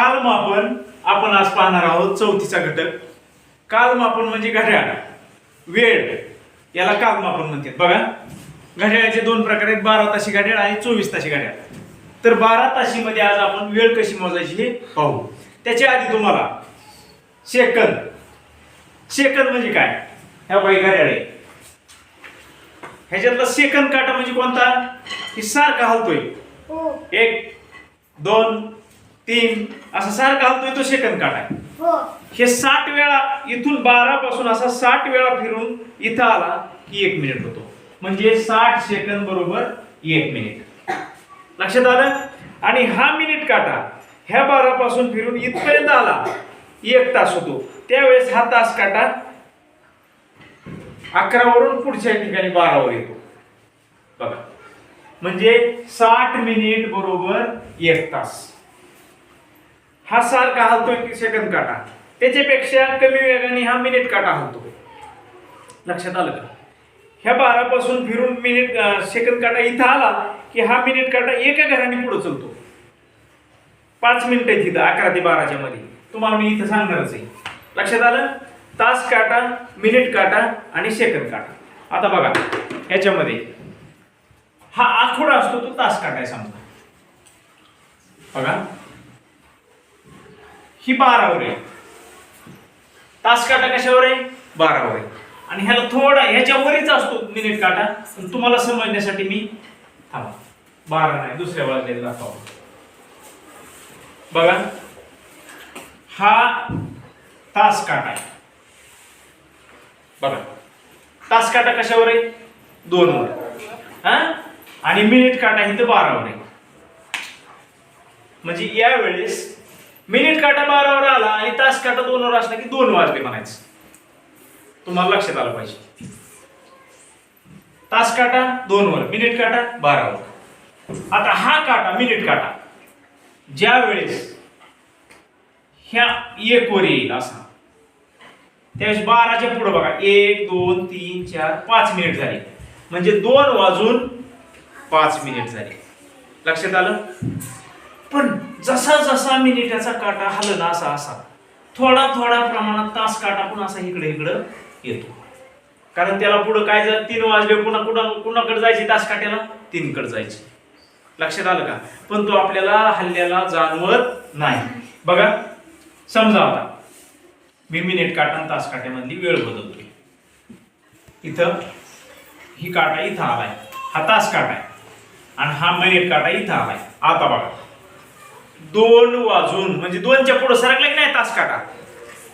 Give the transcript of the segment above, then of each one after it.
कालमापन आपण आज पाहणार आहोत चौथीचा घटक. कालमापन म्हणजे घड्याळ. वेळ. याला कालमापन म्हणतात. बघा. घड्याळाचे दोन प्रकार आहेत बारा ताशी घड्याळ आणि चोवीस ताशी घड्याळ. तर बारा ताशीमध्ये आज आपण वेळ कशी मोजायची हे पाहू. त्याच्या आधी तुम्हाला सेकंद सेकंद म्हणजे काय? ह्या बाई घड्याळ आहे. ह्याच्यातला सेकंद काटा म्हणजे कोणता? की सारखा हलतोय. हो. एक दोन तीन असं सारखा हलतोय तो सेकंद काटा हो. हे साठ वेळा इथून बारा पासून असा साठ वेळा फिरून इथं आला की एक मिनिट होतो. म्हणजे साठ सेकंद बरोबर एक मिनिट. लक्षात आलं? आणि हा मिनिट काटा ह्या बारा पासून फिरून इथपर्यंत आला एक तास होतो. त्यावेळेस हा तास काटा अकरावरून पुढच्या ठिकाणी बारावर येतो. बघा. म्हणजे साठ मिनिट बरोबर एक तास. हा सारखा हलतोय की सेकंद काटा? त्याच्यापेक्षा कमी वेगाने हा मिनिट काटा हलतो लक्षात आलं का? ह्या बारापासून फिरून मिनिट सेकंद काटा इथं आला की हा मिनिट काटा एका घराने पुढे चलतो. पाच मिनिटं आहेत तिथं अकरा ते बाराच्या मध्ये. तुम्हाला मी इथं सांगणारच आहे. लक्षात आलं? तास काटा मिनिट काटा आणि सेकंद काटा. आता बघा ह्याच्यामध्ये हा आखोडा असतो तो तास काटाय समजा बघा. ही बारावर. आहे तास काटा कशावर? आहे बारावर. आहे आणि ह्याला थोडा ह्याच्यावरच असतो मिनिट काटा. पण तुम्हाला समजण्यासाठी मी थांबा. बारा नाही दुसऱ्या बाजूला दाखवा बघा. हा तास काटा आहे. बघा. तास काटा कशावर? आहे दोन वर. हा? आणि मिनिट काटा इथं बारावर. आहे म्हणजे यावेळेस मिनिट काटा बारावर आला आणि तास काटा दोनवर असला की दोन वाजले म्हणायचं. तुम्हाला लक्षात आलं पाहिजे. तास काटा दोनवर मिनिट काटा बारावर. आता हा काटा मिनिट काटा. ज्या वेळेस ह्या एक वर येईल असा. त्यावेळेस बाराच्या पुढे बघा. एक दोन तीन चार पाच मिनिट झाले. म्हणजे दोन वाजून पाच मिनिट झाले. लक्षात आलं? पण जसा जसा मिनिटाचा काटा हलला असा असा थोडा थोडा प्रमाणात तास काटा पण असा इकडे इकडं येतो. कारण त्याला पुढं काय जर तीन वाजले पुन्हा कुणा कुणाकडे जायची तास काट्याला? तीनकडे जायची. लक्षात आलं का? पण तो आपल्याला हल्ल्याला जाणवत नाही. बघा समजा आता. मी मिनिट काटा आणि तास काट्यामधली वेळ बदलतोय. इथं ही काटा इथं आलाय. हा तास काटा आहे. आणि हा मिनिट काटा इथं आलाय. आता बघा. दोन वाजून म्हणजे दोनच्या पुढे सरकला की नाही तास काटा?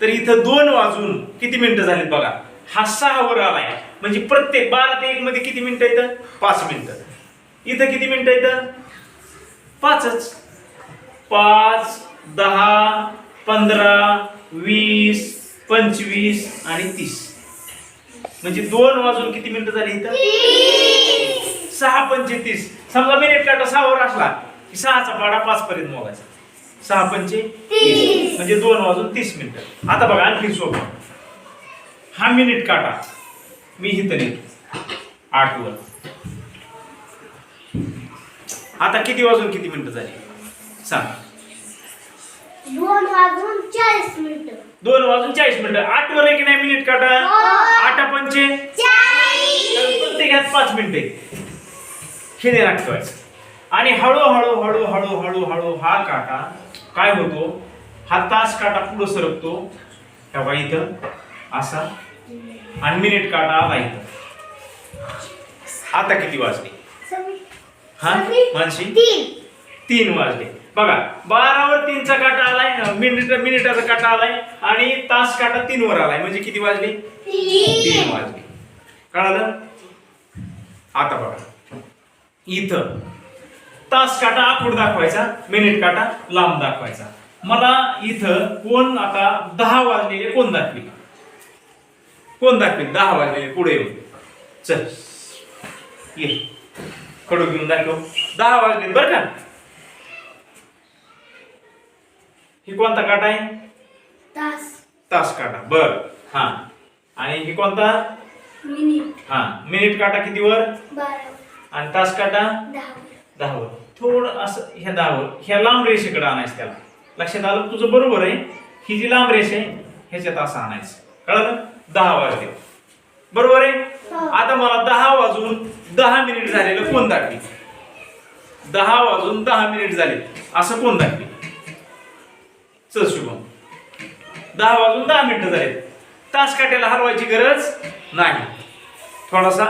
तर इथं दोन वाजून किती मिनिटं झालीत बघा? हा सहावर आलाय. म्हणजे प्रत्येक बारा ते एक मध्ये किती मिनिटं येतं पाच मिनिटं. इथं किती मिनिटं येतं पाचच. पाच दहा पंधरा वीस पंचवीस आणि तीस. म्हणजे दोन वाजून किती मिनिटं झाली इथं? सहा पंचे तीस समजा मिनिट काटा सहावर असला. की सहाचा पाडा पाच पर्यंत मोगायचा सहा पंचे तीस. म्हणजे दोन वाजून तीस मिनिटं. आता बघा आणखी सोपं. हा मिनिट काटा. मी इथं नेतो. आठ वर आता किती वाजून किती मिनिटं झाली? सांग. दोन वाजून चाळीस मिनिट. दोन वाजून चाळीस मिनिटं. आठ वर की नाही मिनिट काटा? आठ पंचे? प्रत्येकात पाच मिनिटे हे ध्यानात ठेवायचं आणि हळूहळू हळू हळू हळू हळू हा काटा काय होतो? हा तास काटा पुढे सरकतो. बघा इथं असा. आणि मिनिट काटा आला इथं आता किती वाजले? हा? मानसी? तीन. तीन वाजले. बघा बारावर तीनचा काटा आलाय मिनिट मिनिटाचा काटा आलाय आणि तास काटा तीन वर आलाय. म्हणजे किती वाजले? तीन वाजले. कळालं? आता बघा. इथं. तास काटा आखूड दाखवायचा मिनिट काटा लांब दाखवायचा. मला इथं कोण आता दहा वाजलेले कोण दाखवी कोण दाखवेल? दहा वाजलेले पुढे येऊन. चल. ये. खडू घेऊन दाखव. दहा वाजले. बरं का? ही कोणता काटा आहे? तास. तास काटा. बर. हा. आणि ही कोणता? मिनिट. हा. मिनिट काटा कितीवर? आणि तास काटा? दहा दहावर. थोडं असं ह्या दहावर ह्या लांब रेषेकडे आणायचं त्याला. लक्षात आलं तुझं बरोबर आहे. ही जी लांब रेष आहे ह्याच्यात असं आणायचं. कळलं दहा वाजले. बरोबर आहे? हो. आता मला दहा वाजून दहा मिनिट झालेलं कोण दाखवी? दहा वाजून दहा मिनिट झाले. असं कोण दाखवी? चल शुभम. दहा वाजून दहा मिनिटं झाले. तास काट्याला हलवायची गरज नाही. थोडासा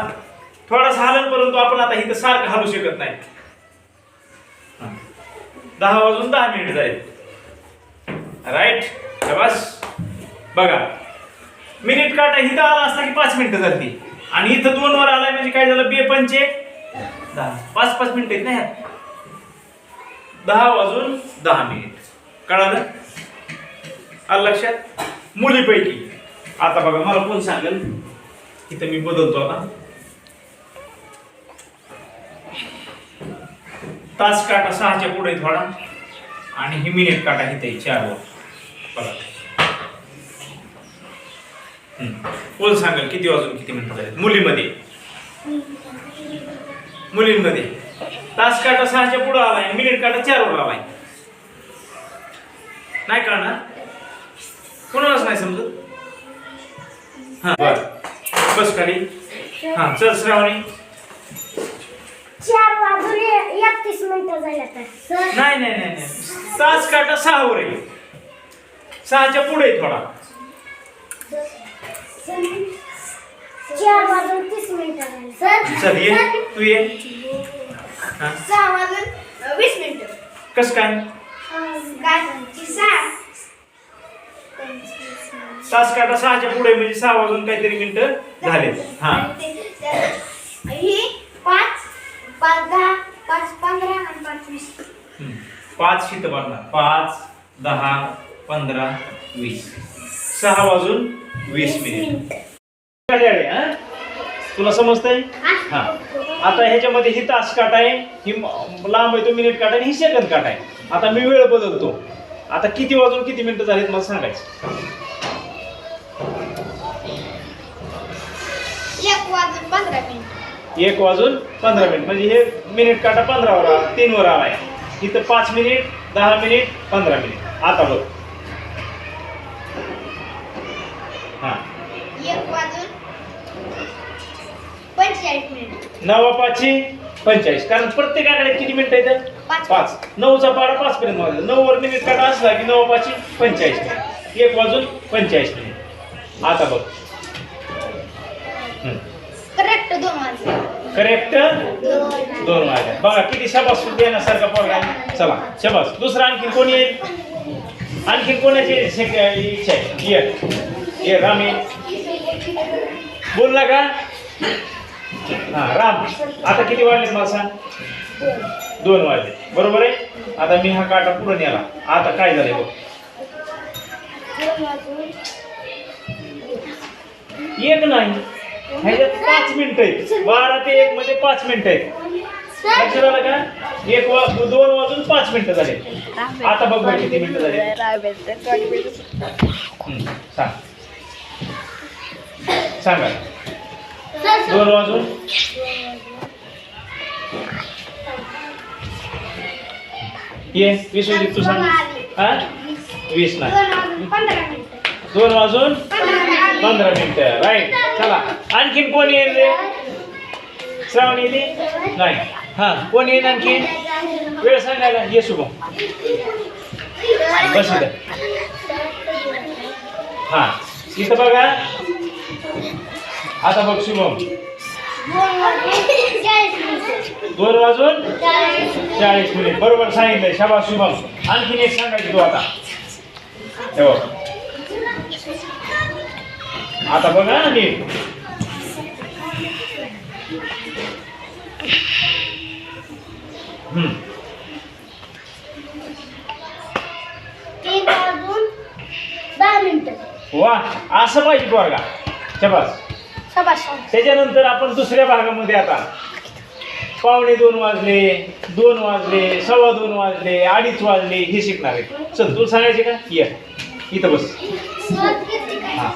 थोडासा हलन परंतु आपण आता इथं सारखं हलू शकत नाही. दहा वाजून दहा मिनिट झाले राईट बस. बघा. मिनिट काटा इथं आला असता की पाच मिनिटं झाली. आणि इथं दोन वर आलाय म्हणजे काय झालं? बे पंचे. दहा. पाच पाच मिनिट आहेत ना दहा वाजून दहा मिनिट. कळालं? आलं लक्षात? मुलीपैकी. आता बघा मला कोण सांगेल? इथं मी बदलतो आता. तास काटा सहाच्या पुढे थोडा आणि ही मिनिट काटा इथे आहे चारवर बघा. कोण सांगेल किती वाजून किती मिनिटं झाले मुलीमध्ये. मुलींमध्ये. तास काटा सहाच्या पुढे आलाय मिनिट काटा चारवर आलाय. नाही कळणार? कोणालाच नाही समजत? हा बर. बस खाली. हा चल श्रावणी. चार वाजून एकतीस मिनिटं झाल्या तर सर नाही नाही नाही नाही. तास काटा सहावर आहे सहाच्या पुढे आहे थोडा. चार वाजून तीस मिनिटं झाली. सर चल ये. तू ये. हा. सहा वाजून वीस मिनिटं. कस काय? काय सहा. तास काटा सहाच्या पुढे म्हणजे सहा वाजून काहीतरी मिनिटं झाले. हा. ही पाच पाच दहा पाच पंधरा आणि पाच वीस. हम्म. पाच शीत बनणार पाच दहा पंधरा वीस. सहा वाजून वीस मिनिट. हा? तुला समजतंय? हा. आता ह्याच्यामध्ये ही तास काट आहे ही म- लांब आहे तो मिनिट काट आहे आणि ही सेकंद काट आहे आता मी वेळ बदलतो. आता किती वाजून किती मिनिटं झालीत मला सांगायचं? एक वाजून पंधरा मिनिट. एक वाजून पंधरा मिनिट. म्हणजे हे मिनिट काटा पंधरावर आला तीनवर आलाय इथं पाच मिनिट दहा मिनिट पंधरा मिनिट. आता बघ. हा. नवा पाचशे पंचेचाळीस. कारण प्रत्येकाकडे किती मिनिटं पाच. पाच. नऊचा पाडा पाच पर्यंत वाजला नऊ वर मिनिट काटा असला की नवा पाचशे पंचेचाळीस मिनिट. एक वाजून पंचेचाळीस मिनिट. आता बघ. करेक्ट दोन माझे करेक्ट दोन दोन वाजल्या बघा किती शबास देण्यासारखा प्रोग्राम चला शबास. दुसरा आणखीन कोण येईल आणखीन कोणाची शक- इच्छा आहे? ये. ये राम ये. बोलला का? हा राम. आता किती वाजले मला सांग? दोन वाजले. बरोबर आहे? आता मी हा काटा पुढे नेला. आता काय झालंय बघ. एक नाही. ह्याच्यात पाच मिनिट आहेत. बारा ते एक मध्ये पाच मिनिट आहेत. लक्षात आलं का? एक वा दोन वाजून पाच मिनिटं झाले. आता बघ बरं किती मिनिटं झाले. सांग. सांगा. दोन वाजून. ये वीस वाजून तू सांग. हा? वीस नाही. दोन वाजून पंधरा मिनिट. राईट चला. आणखीन कोण येईल रे? श्रावण येईल? नाही. हा कोण येईल आणखीन? वेळ सांगायला. ये शुभम. बस इथं हा. इथं बघा. आता बघ शुभम. दोन वाजून चाळीस मिनिट. बरोबर सांगितलंय. शाबा शुभम. आणखीन एक सांगायची तू आता. हे बघ. आता बघा मिनिटं वा असं पाहिजे वर्गा शबास. शाबास त्याच्यानंतर आपण दुसऱ्या भागामध्ये आता. पावणे दोन वाजले दोन वाजले सव्वा दोन वाजले अडीच वाजले हे शिकणार आहे. चल तू सांगायचे का? ये. इथं बस. हा.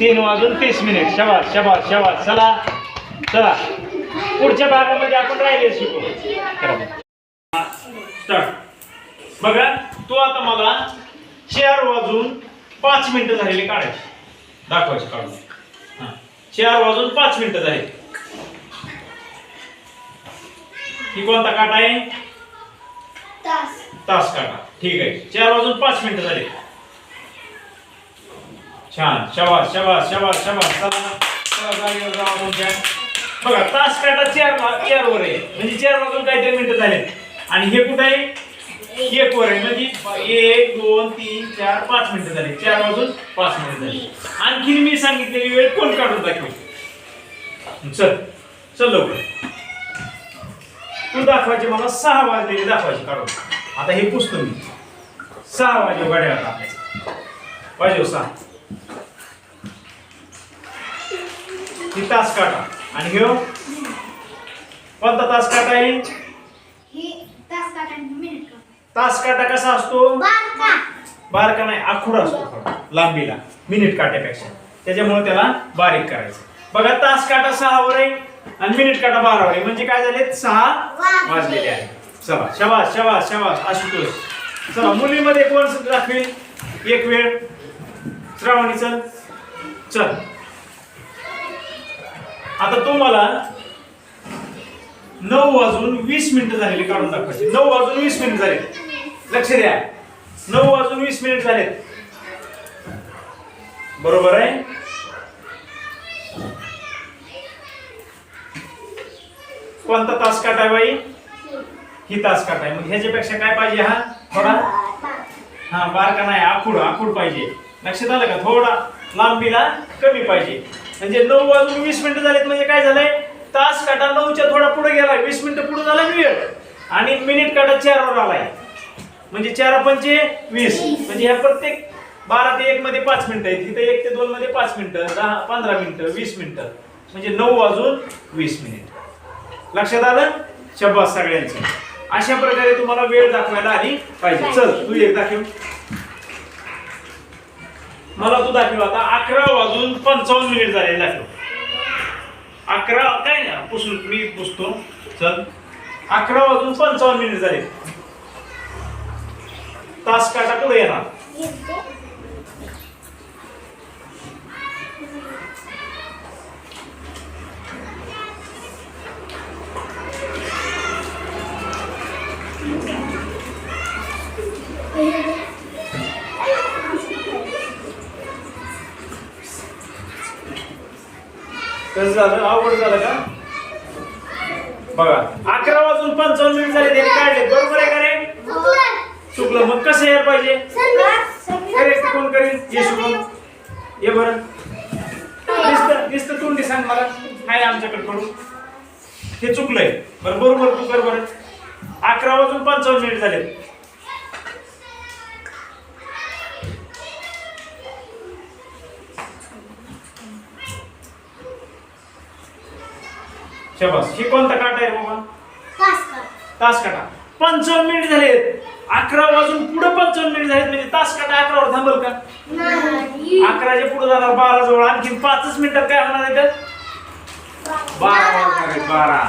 तीन वाजून तीस मिनिट. शबास शबास शबास. चला. चला. पुढच्या भागामध्ये आपण राहिले शिकू. स्टार्ट बघा तू आता मला चार वाजून पाच मिनिटं झालेली काढायची. दाखवायची काढून. हा. चार वाजून पाच मिनिटं झाली. ही कोणता काटा आहे? तास. तास काटा. ठीक आहे. चार वाजून पाच मिनिटं झाली. छान. शबास शबास शबास शबास. चला चला जागेवर जाऊ आपण त्या. बघा तास काटा चार वा- चार वर आहे. म्हणजे चार वाजून काहीतरी मिनिटं झाले आणि हे कुठं आहे? एक वर आहे. म्हणजे एक दोन तीन चार पाच मिनिटं झाले. चार वाजून पाच मिनिटं झाले. आणखीन मी सांगितलेली वेळ कोण काढून दाखव चल. चल लवकर. तू दाखवायची मला सहा वाजलेले दाखवायची काढून. आता हे पुसतो मी. सहा वाजे गाड्या आता वाजव सहा. ही तास काटा. आणि ह्यो कोणता तास काटा आहे? ही तास काटा आणि मिनिट काटा. तास काटा कसा असतो? बारका. नाही आखूड असतो लांबीला मिनिट काट्यापेक्षा. त्याच्यामुळे त्याला बारीक करायचं. बघा तास काटा सहावर आहे आणि मिनिट काटा बारावर आहे. म्हणजे काय झाले? सहा वाजलेले आहे चला शबास शबास शबास. आशुतोष. चला मुलीमध्ये कोण दाखवेल एक वेळ. श्रावणी चल. चल. आता तुम्हाला नऊ वाजून वीस मिनिट झालेली काढून दाखवायची नऊ वाजून वीस मिनिट झाले लक्ष द्या. नऊ वाजून वीस मिनिट झालेत. बरोबर आहे? कोणता तास काटा आहे बाई? ही तास काटा आहे मग ह्याच्यापेक्षा काय पाहिजे हा? थोडा? हा बारका नाही आखूड आखूड पाहिजे. लक्षात आलं का? थोडा. लांबीला कमी पाहिजे. म्हणजे नऊ वाजून वीस मिनिटं झालेत म्हणजे काय झालंय? तास काटा नऊच्या थोडा पुढे गेलाय. वीस मिनिटं पुढे झाला वेळ. आणि मिनिट काटा चारवर आलाय. म्हणजे चार पंचे वीस म्हणजे ह्या प्रत्येक बारा ते एक मध्ये पाच मिनिटं आहेत. तिथे एक ते दोन मध्ये पाच मिनिटं दहा पंधरा मिनिटं वीस मिनिटं. म्हणजे नऊ वाजून वीस मिनिट. लक्षात आलं? शब्बास सगळ्यांचं. अशा प्रकारे तुम्हाला वेळ दाखवायला आली पाहिजे. चल तू एक दाखव. मला तू दाखव आता. अकरा वाजून पंचावन्न मिनिट झाले दाखव. अकरा काय ना पुसून मी पुसतो. चल. अकरा वाजून पंचावन्न मिनिट झाले. तास काटा पुढे येणार. कसं झालं? अवघड झालं का? बघा अकरा वाजून पंचावन्न मिनिट झाले त्यांनी काढले. बरोबर आहे का रे? चुकलं. मग कसं यायला पाहिजे? करेक्ट कोण करेल ये शुभम ये बरं. दिसतं दिसतं तोंडी सांग मला. काय आमच्याकडे करून हे चुकलंय. बरं बरोबर तू कर बरं. अकरा वाजून पंचावन्न मिनिट झाले. शबास. ही कोणता काटा आहे बाबा? तास काटा पंचावन्न मिनिट झालेत. अकरा वाजून पुढे पंचावन्न मिनिट झालेत. म्हणजे तास काटा अकरावर थांबल का? अकराच्या पुढे जाणार बारा जवळ आणखी पाचच मिनिटात काय होणार आहे तर बारा वाजणार बारा.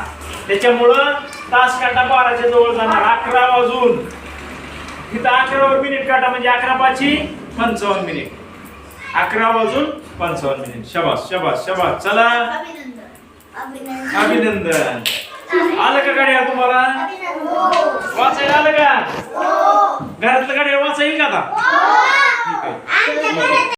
त्याच्यामुळं तास काटा बाराच्या जवळ जाणार. अकरा वाजून. इथं अकरावर मिनिट काटा म्हणजे अकरा पाची पंचावन्न मिनिट. अकरा वाजून पंचावन्न मिनिट. शबास शबास शबास. चला. अभिनंदन. आलं का गाड्या तुम्हाला? वाचायला आलं का? घरातलं गाड्या वाचायला का आता? आहे.